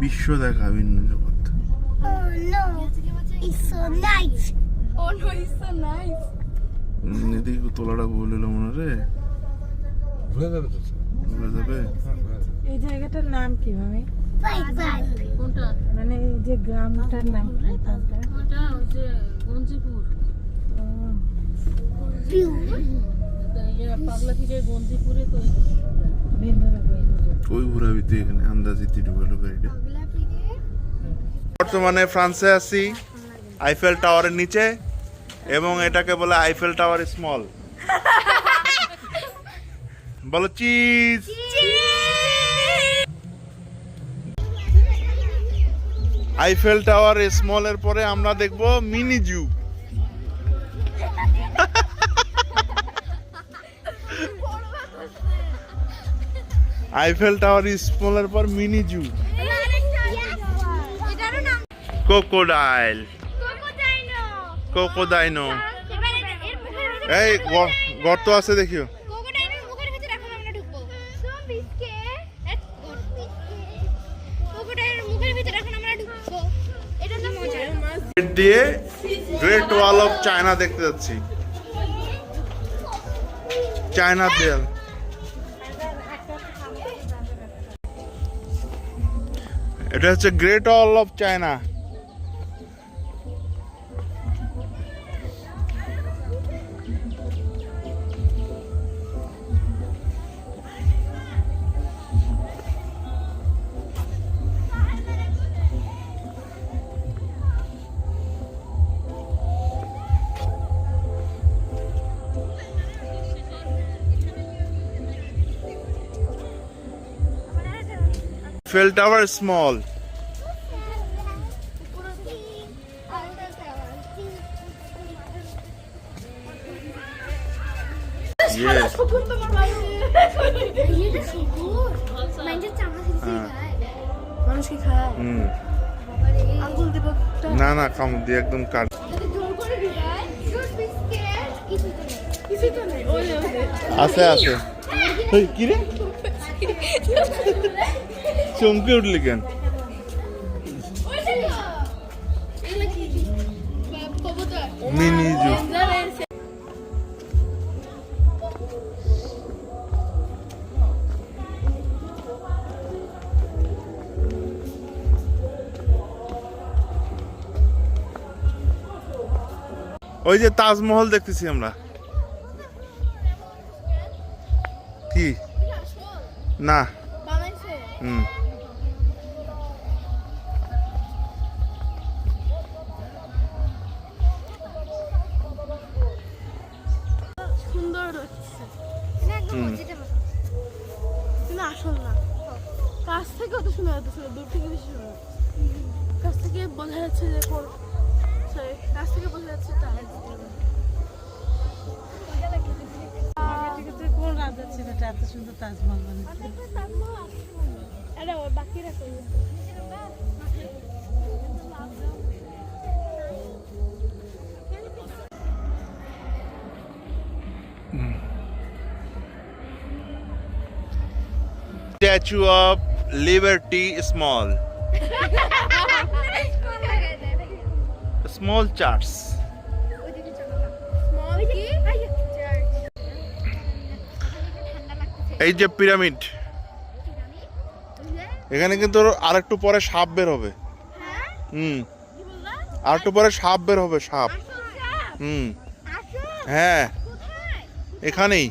বিশ্ব দেখা ভিন্ন জগৎ। এদিকে তোলাটা ভুল হলো মনে রে। ঘুরে যাবে তো ঘুরে যাবে? এই জায়গাটার নাম কি bye. কোনটা? মানে এই যে গ্রামটার নাম ওটা যে গঞ্জিপুর। পাগলা থেকে গঞ্জিপুরে তো ভিন্ন রকম। ওই এখানে? আন্দাজিতে বর্তমানে ফ্রান্সে আছি আইফেল টাওয়ারের নিচে, এবং এটাকে বলে আইফেল টাওয়ার স্মল বলো চিজ আইফেল টাওয়ার স্মল এর পরে আমরা দেখব mini zoo Eiffel tower small এর পর মিনি জু ক্রোকোডাইল কোকোডাইনো এই গ- গর্ত আছে দেখিও। কোকোডাইনোর মুখের ভিতরে এখন আমরা ঢুকবো সব বিস্কে লেটস গো কোকোডাইনোর মুখের ভিতরে এখন আমরা ঢুকবো এটা তো মজা গেট দিয়ে গ্রেট ওয়াল অফ চায়না দেখতে যাচ্ছি। চায়না দেয়াল এটা হচ্ছে great wall of China Eiffel tower small না না কামড় দিয়ে একদম কাট আছে আছে। কি রে? চমকে উঠলি কেন? ওই যে তাজমহল দেখতেছি আমরা। কি? না। দূর থেকে বেশি কাছ থেকে বোঝা যাচ্ছে যে কোন সরি কাছ থেকে বোঝা যাচ্ছে টায়ার কোন রাজা ছিল এটা এত সুন্দর তাজমহল বানিয়েছে? আরে ওই বাকিরা কই statue of liberty small small church এই যে পিরামিড এখানে কিন্তু আর একটু পরে সাপ বের হবে। হুম। আর একটু পরে সাপ বের হবে সাপ। হুম। হ্যাঁ। এখানেই।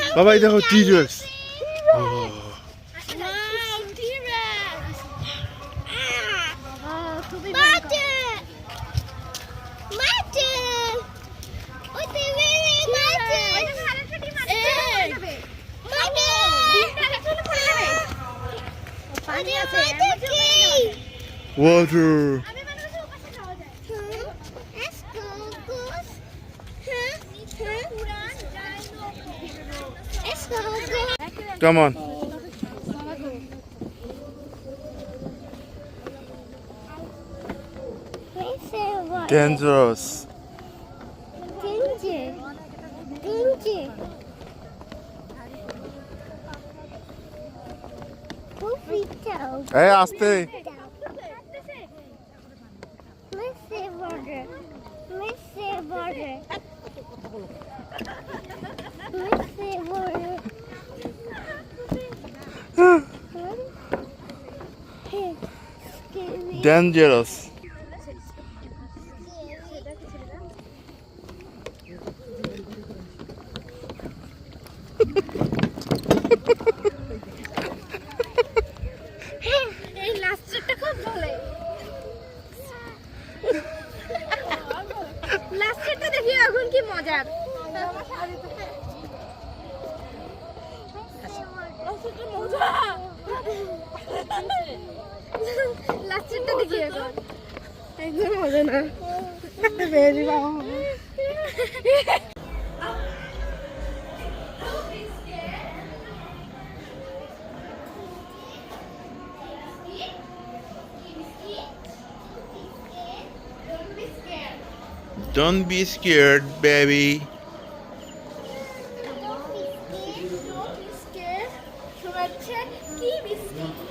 হচ্ছে চায়না বা জাপানের জাপানের এখন এইটা দিয়ে দেখতে water. Come on. Dangerous. Danger. Danger. Hey, Asti. Dangerous এই লাস্টেরটা খুব ভালো দেখি এখন কি মজার। লাস্টেরটা দেখি এখন একদম মজা না ভেরি বাবা Don't be scared, baby. কি বিস্কিট